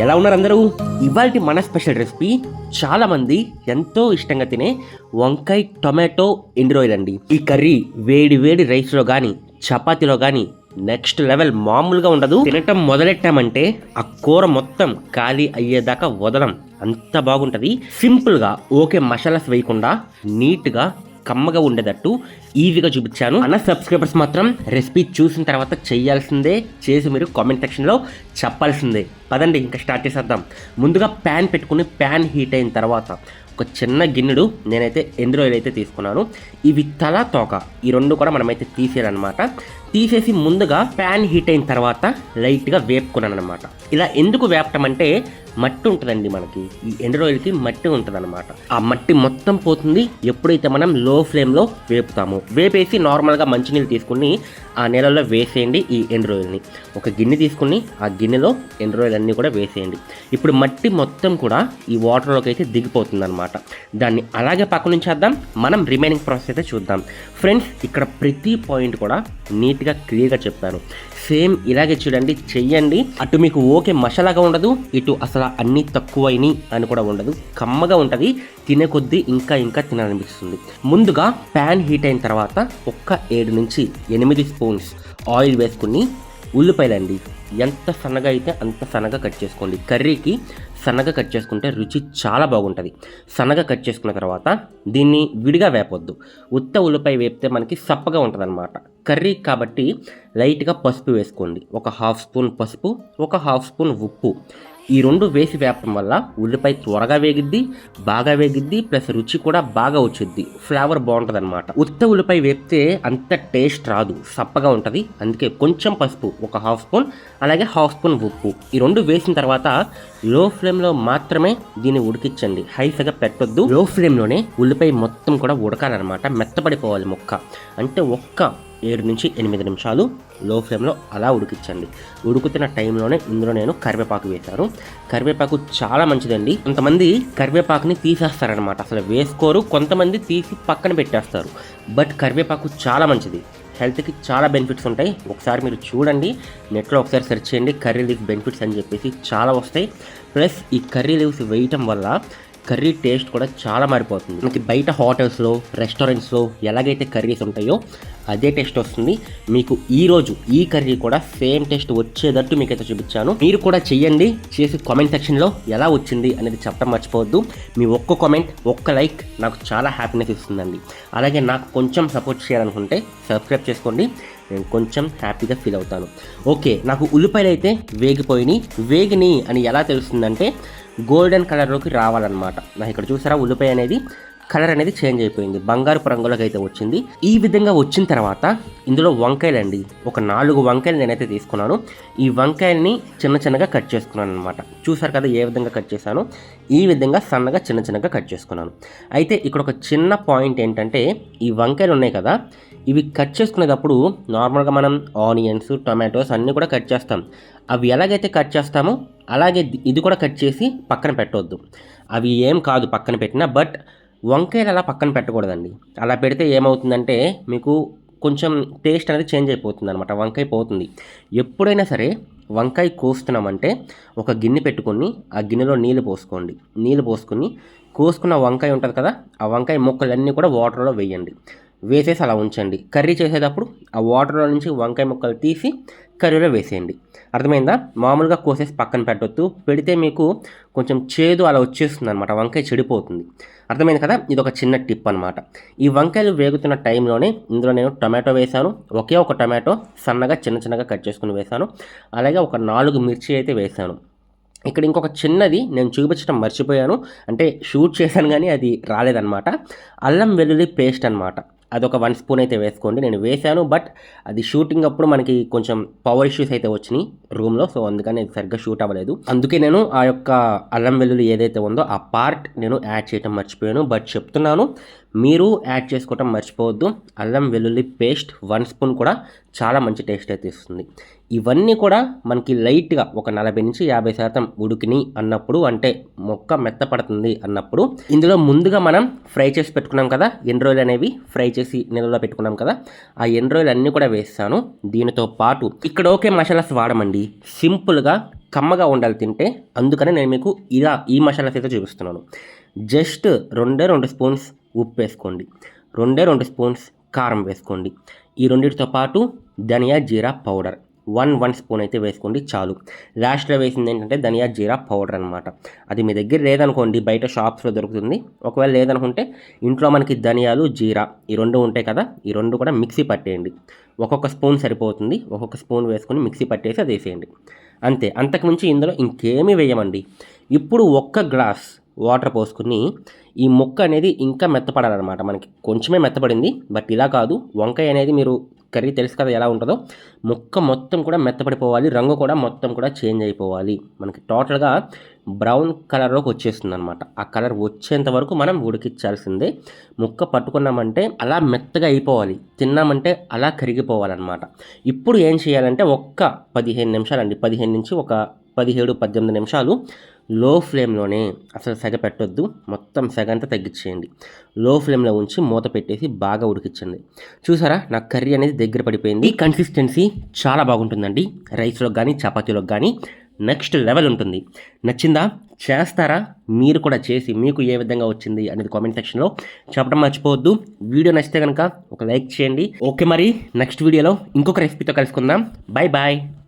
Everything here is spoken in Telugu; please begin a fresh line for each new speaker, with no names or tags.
ఎలా ఉన్నారు అందరూ? ఇవాళ మన స్పెషల్ రెసిపీ చాలా మంది ఎంతో ఇష్టంగా తినే వంకాయ టొమాటో ఎండ్రాయిల్ అండి. ఈ కర్రీ వేడి వేడి రైస్లో కానీ చపాతీలో కానీ నెక్స్ట్ లెవెల్ మామూలుగా ఉండదు. తినటం మొదలెట్టామంటే ఆ కూర మొత్తం ఖాళీ అయ్యేదాకా వదలం. అంత బాగుంటుంది. సింపుల్గా ఓకే మసాలాస్ వేయకుండా నీట్గా కమ్మగా ఉండేటట్టు ఈజీగా చూపించాను. అన్న సబ్స్క్రైబర్స్ మాత్రం రెసిపీ చూసిన తర్వాత చేయాల్సిందే చేసి మీరు కామెంట్ సెక్షన్లో చెప్పాల్సిందే. పదండి ఇంకా స్టార్ట్ చేసేద్దాం. ముందుగా ప్యాన్ పెట్టుకుని ప్యాన్ హీట్ అయిన తర్వాత ఒక చిన్న గిన్నెడు నేనైతే ఎండ్రో అయితే తీసుకున్నాను. ఇవి తల తోక. ఈ రెండు కూడా మనమైతే తీసేయాలన్నమాట. తీసేసి ముందుగా ప్యాన్ హీట్ అయిన తర్వాత లైట్గా వేపుకున్నాను అనమాట ఇలా ఎందుకు వేపటం అంటే మట్టి ఉంటుందండి మనకి. ఈ ఎండ్రాయిల్కి మట్టి ఉంటుంది ఆ మట్టి మొత్తం పోతుంది. ఎప్పుడైతే మనం లో ఫ్లేమ్లో వేపుతామో వేపేసి నార్మల్గా మంచినీళ్ళు తీసుకుని ఆ నీళ్ళలో వేసేయండి ఈ ఎండ్రాయిల్ని ఒక గిన్నె తీసుకుని ఆ గిన్నెలో ఎండ్రాయిల్ అన్నీ కూడా వేసేయండి. ఇప్పుడు మట్టి మొత్తం కూడా ఈ వాటర్లోకి అయితే దిగిపోతుంది అనమాట దాన్ని అలాగే పక్క నుంచి వేద్దాం మనం రిమైనింగ్ ప్రాసెస్ అయితే చూద్దాం. ఫ్రెండ్స్ ఇక్కడ ప్రతి పాయింట్ కూడా నీట్గా క్లియర్గా చెప్పాను. సేమ్ ఇలాగే చూడండి చెయ్యండి. అటు మీకు ఓకే మసాలాగా ఉండదు ఇటు అసలు అన్నీ తక్కువైనవి అని కూడా ఉండదు. కమ్మగా ఉంటుంది తినే కొద్దీ ఇంకా ఇంకా తినాలనిపిస్తుంది. ముందుగా ప్యాన్ హీట్ అయిన తర్వాత ఒక్క ఏడు నుంచి ఎనిమిది స్పూన్స్ ఆయిల్ వేసుకుని ఉల్లిపాయలండి. ఎంత సన్నగా అయితే అంత సన్నగా కట్ చేసుకోండి. కర్రీకి సన్నగా కట్ చేసుకుంటే రుచి చాలా బాగుంటుంది. సన్నగా కట్ చేసుకున్న తర్వాత దీన్ని విడిగా వేపొద్దు. ఉత్త ఉల్లిపాయ వేపితే మనకి సప్పగా ఉంటుంది అనమాట కర్రీ కాబట్టి లైట్గా పసుపు వేసుకోండి. ఒక హాఫ్ స్పూన్ పసుపు ఒక హాఫ్ స్పూన్ ఉప్పు. ఈ రెండు వేసి వేపడం వల్ల ఉల్లిపాయ త్వరగా వేగిద్ది బాగా వేగిద్ది ప్లస్ రుచి కూడా బాగా వచ్చిద్ది. ఫ్లేవర్ బాగుంటుంది అనమాట ఉత్త ఉల్లిపాయ వేపితే అంత టేస్ట్ రాదు సప్పగా ఉంటుంది. అందుకే కొంచెం పసుపు ఒక హాఫ్ స్పూన్ అలాగే హాఫ్ స్పూన్ ఉప్పు. ఈ రెండు వేసిన తర్వాత లో ఫ్లేమ్లో మాత్రమే దీన్ని ఉడికించండి. హైస్గా పెట్టొద్దు. లో ఫ్లేమ్లోనే ఉల్లిపాయ మొత్తం కూడా ఉడకాలన్నమాట. మెత్తపడిపోవాలి ముక్క. అంటే ఒక్క ఏడు నుంచి ఎనిమిది నిమిషాలు లో ఫ్లేమ్లో అలా ఉడికించండి. ఉడుకుతున్న టైంలోనే ఇందులో నేను కరివేపాకు వేశాను. కరివేపాకు చాలా మంచిదండి. కొంతమంది కరివేపాకుని తీసేస్తారనమాట అసలు వేసుకోరు కొంతమంది తీసి పక్కన పెట్టేస్తారు. బట్ కరివేపాకు చాలా మంచిది. హెల్త్కి చాలా బెనిఫిట్స్ ఉంటాయి. ఒకసారి మీరు చూడండి. నెట్లో ఒకసారి సెర్చ్ చేయండి. కర్రీ లీవ్స్ బెనిఫిట్స్ అని చెప్పేసి చాలా వస్తాయి. ప్లస్ ఈ కర్రీ లీవ్స్ వేయటం వల్ల కర్రీ టేస్ట్ కూడా చాలా మారిపోతుంది. మనకి బయట హోటల్స్లో రెస్టారెంట్స్లో ఎలాగైతే కర్రీస్ ఉంటాయో అదే టేస్ట్ వస్తుంది. మీకు ఈ రోజు ఈ కర్రీ కూడా సేమ్ టేస్ట్ వచ్చేటట్టు మీకైతే చూపించాను. మీరు కూడా చెయ్యండి. చేసి కామెంట్ సెక్షన్లో ఎలా వచ్చింది అనేది చెప్పడం మర్చిపోవద్దు. మీ ఒక్క కామెంట్ ఒక్క లైక్ నాకు చాలా హ్యాపీనెస్ ఇస్తుందండి. అలాగే నాకు కొంచెం సపోర్ట్ చేయాలనుకుంటే సబ్స్క్రైబ్ చేసుకోండి. నేను కొంచెం హ్యాపీగా ఫీల్ అవుతాను. ఓకే నాకు ఉల్లిపాయలు అయితే వేగిపోయినాయి. వేగిని అని ఎలా తెలుస్తుందంటే గోల్డెన్ కలర్లోకి రావాలన్నమాట. నాకు ఇక్కడ చూసారా ఉల్లిపాయ అనేది కలర్ అనేది చేంజ్ అయిపోయింది. బంగారు రంగులోకి అయితే వచ్చింది. ఈ విధంగా వచ్చిన తర్వాత ఇందులో వంకాయలండి. ఒక నాలుగు వంకాయలు నేనైతే తీసుకున్నాను. ఈ వంకాయల్ని చిన్న చిన్నగా కట్ చేసుకున్నాను అనమాట చూసారు కదా ఏ విధంగా కట్ చేశాను? ఈ విధంగా సన్నగా చిన్న చిన్నగా కట్ చేసుకున్నాను. అయితే ఇక్కడ ఒక చిన్న పాయింట్ ఏంటంటే ఈ వంకాయలు ఉన్నాయి కదా ఇవి కట్ చేసుకునేటప్పుడు నార్మల్గా మనం ఆనియన్స్ టొమాటోస్ అన్నీ కూడా కట్ చేస్తాం. అవి ఎలాగైతే కట్ చేస్తామో అలాగే ఇది కూడా కట్ చేసి పక్కన పెట్టవద్దు అవి ఏం కాదు పక్కన పెట్టినా బట్ వంకాయలు అలా పక్కన పెట్టకూడదండి. అలా పెడితే ఏమవుతుందంటే మీకు కొంచెం టేస్ట్ అనేది చేంజ్ అయిపోతుంది అనమాట వంకాయ పోతుంది. ఎప్పుడైనా సరే వంకాయ కోస్తున్నామంటే ఒక గిన్నె పెట్టుకొని ఆ గిన్నెలో నీళ్ళు పోసుకోండి. నీళ్ళు పోసుకొని కోసుకున్న వంకాయ ఉంటుంది కదా ఆ వంకాయ ముక్కలన్నీ కూడా వాటర్లో వేయండి. వేసేసి అలా ఉంచండి. కర్రీ చేసేటప్పుడు ఆ వాటర్లో నుంచి వంకాయ ముక్కలు తీసి కర్రీలో వేసేయండి. అర్థమైందా? మామూలుగా కోసేసి పక్కన పెట్టొద్దు. పెడితే మీకు కొంచెం చేదు అలా వచ్చేస్తుంది అనమాట వంకాయ చెడిపోతుంది. అర్థమైంది కదా? ఇది ఒక చిన్న టిప్ అనమాట ఈ వంకాయలు వేగుతున్న టైంలోనే ఇందులో నేను టమాటో వేశాను. ఒకే ఒక టమాటో సన్నగా చిన్న చిన్నగా కట్ చేసుకుని వేశాను. అలాగే ఒక నాలుగు మిర్చి అయితే వేశాను. ఇక్కడ ఇంకొక చిన్నది నేను చూపించడం మర్చిపోయాను. అంటే షూట్ చేశాను కానీ అది రాలేదన్నమాట. అల్లం వెల్లుల్లి పేస్ట్ అనమాట అదొక వన్ స్పూన్ అయితే వేసుకోండి. నేను వేశాను బట్ అది షూటింగ్ అప్పుడు మనకి కొంచెం పవర్ ఇష్యూస్ అయితే వచ్చినాయి రూమ్లో సో అందుకని అది సరిగ్గా షూట్ అవ్వలేదు. అందుకే నేను ఆ యొక్క అల్లం వెల్లుల్లి ఏదైతే ఉందో ఆ పార్ట్ నేను యాడ్ చేయడం మర్చిపోయాను బట్ చెప్తున్నాను మీరు యాడ్ చేసుకోవటం మర్చిపోవద్దు. అల్లం వెల్లుల్లి పేస్ట్ వన్ స్పూన్ కూడా చాలా మంచి టేస్ట్ అయితే ఇస్తుంది. ఇవన్నీ కూడా మనకి లైట్గా ఒక నలభై నుంచి యాభై శాతం ఉడికిని అన్నప్పుడు అంటే మొక్క మెత్తపడుతుంది అన్నప్పుడు ఇందులో ముందుగా మనం ఫ్రై చేసి పెట్టుకున్నాం కదా ఎండ్రోయిల్ అనేవి ఫ్రై చేసి నిల్వలో పెట్టుకున్నాం కదా ఆ ఎండ్రోయిల్ అన్నీ కూడా వేస్తాను. దీనితో పాటు ఇక్కడ ఓకే మసాలాస్ వాడమండి. సింపుల్గా కమ్మగా ఉండాలి తింటే అందుకని నేను మీకు ఇలా ఈ మసాలాస్ అయితే చూపిస్తున్నాను. జస్ట్ రెండే రెండు స్పూన్స్ ఉప్పు వేసుకోండి రెండే రెండు స్పూన్స్ కారం వేసుకోండి. ఈ రెండింటితో పాటు ధనియా జీరా పౌడర్. వన్ వన్ స్పూన్ అయితే వేసుకోండి చాలు. లాస్ట్లో వేసింది ఏంటంటే ధనియా జీరా పౌడర్ అనమాట అది మీ దగ్గర లేదనుకోండి బయట షాప్స్లో దొరుకుతుంది. ఒకవేళ లేదనుకుంటే ఇంట్లో మనకి ధనియాలు జీరా ఈ రెండు ఉంటాయి కదా ఈ రెండు కూడా మిక్సీ పట్టేయండి. ఒక్కొక్క స్పూన్ సరిపోతుంది. ఒక్కొక్క స్పూన్ వేసుకొని మిక్సీ పట్టేసి అది వేసేయండి. అంతే. అంతకుమించి ఇందులో ఇంకేమీ వేయమండి. ఇప్పుడు ఒక్క గ్లాస్ వాటర్ పోసుకుని ఈ ముక్క అనేది ఇంకా మెత్తపడాలన్నమాట. మనకి కొంచెమే మెత్తపడింది బట్ ఇలా కాదు. వంకాయ అనేది మీరు కర్రీ తెలుసు కదా ఎలా ఉంటుందో. ముక్క మొత్తం కూడా మెత్తపడిపోవాలి రంగు కూడా మొత్తం కూడా చేంజ్ అయిపోవాలి. మనకి టోటల్గా బ్రౌన్ కలర్లోకి వచ్చేస్తుంది అనమాట ఆ కలర్ వచ్చేంత వరకు మనం ఉడికించాల్సిందే. ముక్క పట్టుకున్నామంటే అలా మెత్తగా అయిపోవాలి. తిన్నామంటే అలా కరిగిపోవాలన్నమాట. ఇప్పుడు ఏం చేయాలంటే ఒక్క పదిహేను నిమిషాలండి. పదిహేను నుంచి ఒక పదిహేడు పద్దెనిమిది నిమిషాలు లో ఫ్లేమ్లోనే అసలు సెగ పెట్టొద్దు. మొత్తం సెగ అంతా తగ్గించేయండి లో ఫ్లేమ్లో ఉంచి మూత పెట్టేసి బాగా ఉడికించండి. చూసారా? నా కర్రీ అనేది దగ్గర పడిపోయింది. ఈ కన్సిస్టెన్సీ చాలా బాగుంటుందండి. రైస్లో కానీ చపాతీలో కానీ నెక్స్ట్ లెవెల్ ఉంటుంది. నచ్చిందా? చేస్తారా? మీరు కూడా చేసి మీకు ఏ విధంగా వచ్చింది అనేది కామెంట్ సెక్షన్లో చెప్పడం మర్చిపోవద్దు. వీడియో నచ్చితే కనుక ఒక లైక్ చేయండి. ఓకే మరి నెక్స్ట్ వీడియోలో ఇంకొక రెసిపీతో కలుసుకుందాం. Bye bye